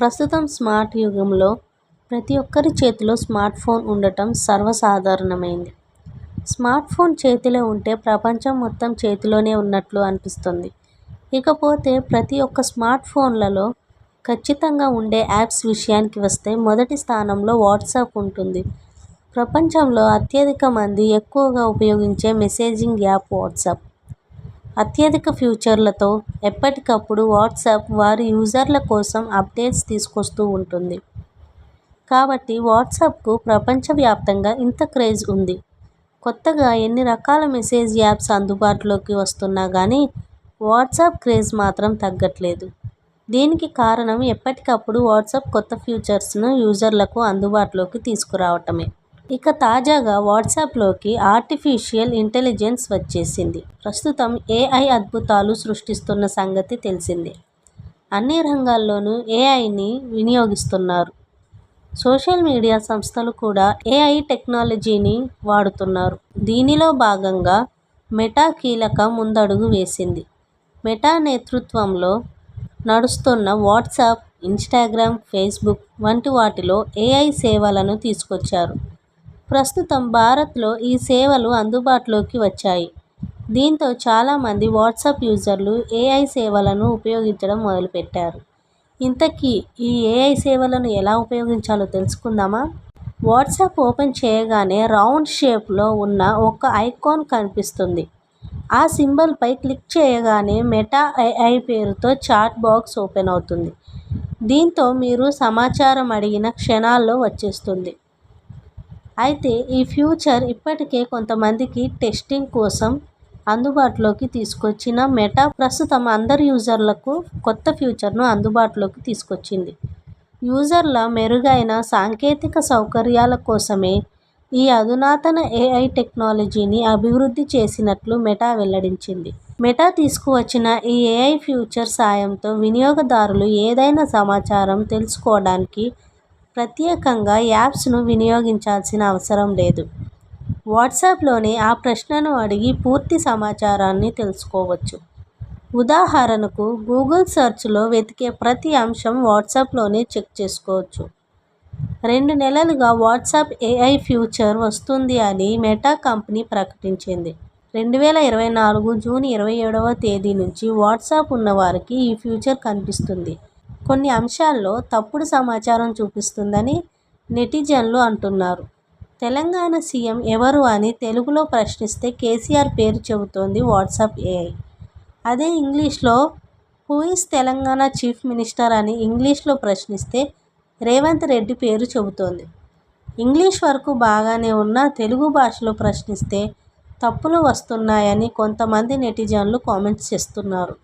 ప్రస్తుతం స్మార్ట్ యుగంలో ప్రతి ఒక్కరి చేతిలో స్మార్ట్ ఫోన్ ఉండటం సర్వసాధారణమైంది. స్మార్ట్ ఫోన్ చేతిలో ఉంటే ప్రపంచం మొత్తం చేతిలోనే ఉన్నట్లు అనిపిస్తుంది. ఇకపోతే ప్రతి ఒక్క స్మార్ట్ ఫోన్లలో ఖచ్చితంగా ఉండే యాప్స్ విషయానికి వస్తే మొదటి స్థానంలో వాట్సాప్ ఉంటుంది. ప్రపంచంలో అత్యధిక మంది ఎక్కువగా ఉపయోగించే మెసేజింగ్ యాప్ వాట్సాప్. అత్యధిక ఫ్యూచర్లతో ఎప్పటికప్పుడు వాట్సాప్ వారి యూజర్ల కోసం అప్డేట్స్ తీసుకొస్తూ ఉంటుంది. కాబట్టి వాట్సాప్కు ప్రపంచవ్యాప్తంగా ఇంత క్రేజ్ ఉంది. కొత్తగా ఎన్ని రకాల మెసేజ్ యాప్స్ అందుబాటులోకి వస్తున్నా కానీ వాట్సాప్ క్రేజ్ మాత్రం తగ్గట్లేదు. దీనికి కారణం ఎప్పటికప్పుడు వాట్సాప్ కొత్త ఫీచర్స్ను యూజర్లకు అందుబాటులోకి తీసుకురావటమే. ఇక తాజాగా వాట్సాప్లోకి ఆర్టిఫిషియల్ ఇంటెలిజెన్స్ వచ్చేసింది. ప్రస్తుతం ఏఐ అద్భుతాలు సృష్టిస్తున్న సంగతి తెలిసిందే. అన్ని రంగాల్లోనూ ఏఐని వినియోగిస్తున్నారు. సోషల్ మీడియా సంస్థలు కూడా ఏఐ టెక్నాలజీని వాడుతున్నారు. దీనిలో భాగంగా మెటా కీలక ముందడుగు వేసింది. మెటా నేతృత్వంలో నడుస్తున్న వాట్సాప్ ఇన్స్టాగ్రామ్ ఫేస్బుక్ వంటి వాటిలో ఏఐ సేవలను తీసుకొచ్చారు. ప్రస్తుతం భారత్లో ఈ సేవలు అందుబాటులోకి వచ్చాయి. దీంతో చాలామంది వాట్సాప్ యూజర్లు ఏఐ సేవలను ఉపయోగించడం మొదలుపెట్టారు. ఇంతకీ ఈ ఏఐ సేవలను ఎలా ఉపయోగించాలో తెలుసుకుందామా? వాట్సాప్ ఓపెన్ చేయగానే రౌండ్ షేప్లో ఉన్న ఒక ఐకాన్ కనిపిస్తుంది. ఆ సింబల్పై క్లిక్ చేయగానే మెటా ఏఐ పేరుతో చాట్ బాక్స్ ఓపెన్ అవుతుంది. దీంతో మీరు సమాచారం అడిగిన క్షణాల్లో వచ్చేస్తుంది. అయితే ఈ ఫ్యూచర్ ఇప్పటికే కొంతమందికి టెస్టింగ్ కోసం అందుబాటులోకి తీసుకొచ్చిన మెటా ప్రస్తుతం అందరి యూజర్లకు కొత్త ఫ్యూచర్ను అందుబాటులోకి తీసుకొచ్చింది. యూజర్ల మెరుగైన సాంకేతిక సౌకర్యాల కోసమే ఈ అధునాతన ఏఐ టెక్నాలజీని అభివృద్ధి చేసినట్లు మెటా వెల్లడించింది. మెటా తీసుకువచ్చిన ఈ ఏఐ ఫ్యూచర్ సాయంతో వినియోగదారులు ఏదైనా సమాచారం తెలుసుకోవడానికి ప్రత్యేకంగా యాప్స్ను వినియోగించాల్సిన అవసరం లేదు. వాట్సాప్లోనే ఆ ప్రశ్నను అడిగి పూర్తి సమాచారాన్ని తెలుసుకోవచ్చు. ఉదాహరణకు గూగుల్ సెర్చ్లో వెతికే ప్రతి అంశం వాట్సాప్లోనే చెక్ చేసుకోవచ్చు. రెండు నెలలుగా వాట్సాప్ ఏఐ ఫ్యూచర్ వస్తుంది అని మెటా కంపెనీ ప్రకటించింది. రెండు వేల ఇరవై నాలుగు జూన్ ఇరవై ఏడవ తేదీ నుంచి వాట్సాప్ ఉన్నవారికి ఈ ఫ్యూచర్ కనిపిస్తుంది. కొన్ని అంశాల్లో తప్పుడు సమాచారం చూపిస్తుందని నెటిజన్లు అంటున్నారు. తెలంగాణ సీఎం ఎవరు అని తెలుగులో ప్రశ్నిస్తే కేసీఆర్ పేరు చెబుతోంది వాట్సాప్ ఏఐ. అదే ఇంగ్లీష్లో హూ తెలంగాణ చీఫ్ మినిస్టర్ అని ఇంగ్లీష్లో ప్రశ్నిస్తే రేవంత్ రెడ్డి పేరు చెబుతోంది. ఇంగ్లీష్ వరకు బాగానే ఉన్న తెలుగు భాషలో ప్రశ్నిస్తే తప్పులు వస్తున్నాయని కొంతమంది నెటిజన్లు కామెంట్స్ చేస్తున్నారు.